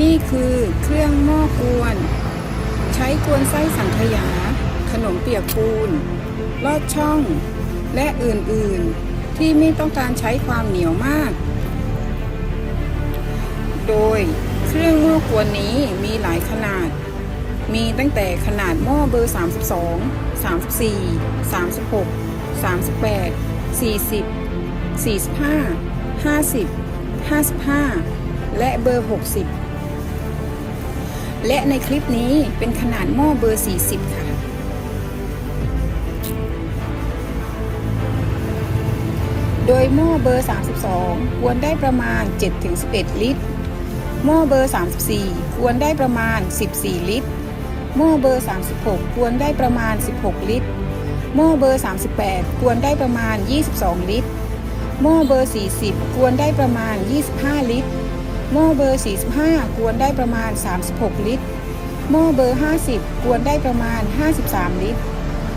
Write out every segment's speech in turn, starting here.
นี่คือเครื่องหม้อกวน ใช้กวนไส้สังขยา ขนมเปียกปูน ลอดช่อง และอื่นๆ ที่ไม่ต้องการใช้ความเหนียวมาก โดยเครื่องหม้อกวนนี้มีหลายขนาด มีตั้งแต่ขนาดหม้อเบอร์ 32 34 36 38 40 45 50 55 และเบอร์ 60 และในคลิปนี้เป็นขนาดหม้อเบอร์ 40 ค่ะ โดยหม้อเบอร์ 32 ควรได้ประมาณ 7-11 ลิตร หม้อเบอร์ 34 ควรได้ประมาณ 14 ลิตร หม้อเบอร์ 36 ควรได้ประมาณ 16 ลิตร หม้อเบอร์ 38 ควรได้ประมาณ 22 ลิตร หม้อเบอร์ 40 ควรได้ประมาณ 25 ลิตร หม้อเบอร์ 45ควรได้ประมาณ 36 ลิตร หม้อเบอร์ 50ควรได้ประมาณ 53 ลิตร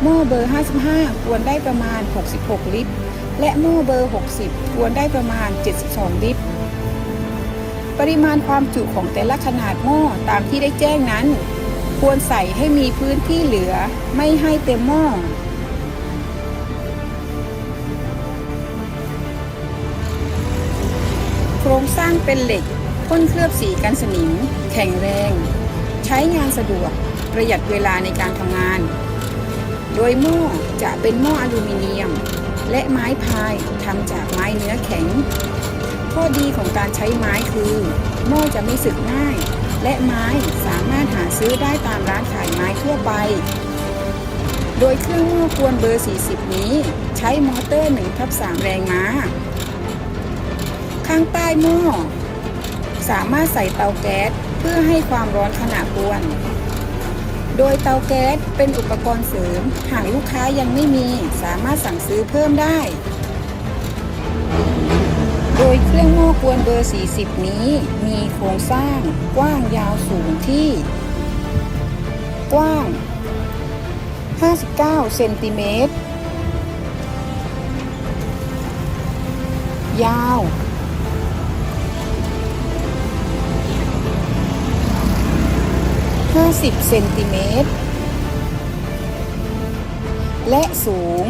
หม้อเบอร์ 55ควรได้ประมาณ 66 ลิตร และหม้อเบอร์ 60ควรได้ประมาณ 72 ลิตร ปริมาณความจุของแต่ละขนาดหม้อตามที่ได้แจ้งนั้น ควรใส่ให้มีพื้นที่เหลือไม่ให้เต็มหม้อโครงสร้างเป็นเหล็ก พ่นเคลือบสีกันสนิม แข็งแรง ใช้งานสะดวก ประหยัดเวลาในการทำงาน โดยหม้อจะเป็นหม้ออลูมิเนียม และไม้พายทำจากไม้เนื้อแข็ง ข้อดีของการใช้ไม้คือ หม้อจะไม่สึกง่าย และไม้สามารถหาซื้อได้ตามร้านขายไม้ทั่วไป โดยเครื่องหม้อกวนเบอร์ 40 นี้ ใช้มอเตอร์1ทับ3แรงม้า ข้างใต้หม้อ สามารถใส่เตาแก๊สเพื่อให้ความร้อนขณะกวน โดยเตาแก๊สเป็นอุปกรณ์เสริม หากลูกค้ายังไม่มีสามารถสั่งซื้อเพิ่มได้ โดยเครื่องหม้อกวนเบอร์ 40 นี้ มีโครงสร้างกว้างยาวสูงที่ กว้าง 59 เซนติเมตร ยาว 50 เซนติเมตร และสูง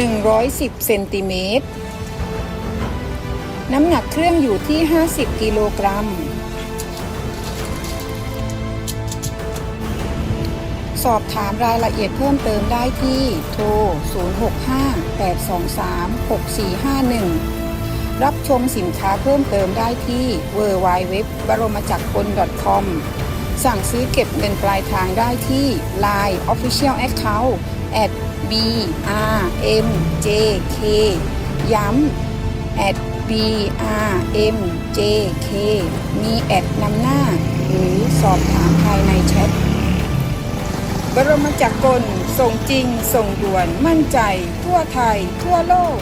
110 เซนติเมตร น้ำหนักเครื่องอยู่ที่ 50 กิโลกรัม สอบถามรายละเอียดเพิ่มเติมได้ที่โทร 08236451 รับชมสินค้าเพิ่มเติมได้ที่ www บรมจักรกล .com สั่งซื้อเก็บเงินปลายทางได้ที่ Line Official Account at b r m j k ย้ำ at b r m j k มีแอดนำหน้า หรือสอบถามภายในแชท บรมจักรกลส่งจริง ส่งด่วน มั่นใจ ทั่วไทย ทั่วโลก